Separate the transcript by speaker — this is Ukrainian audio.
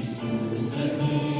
Speaker 1: Ісусе, ми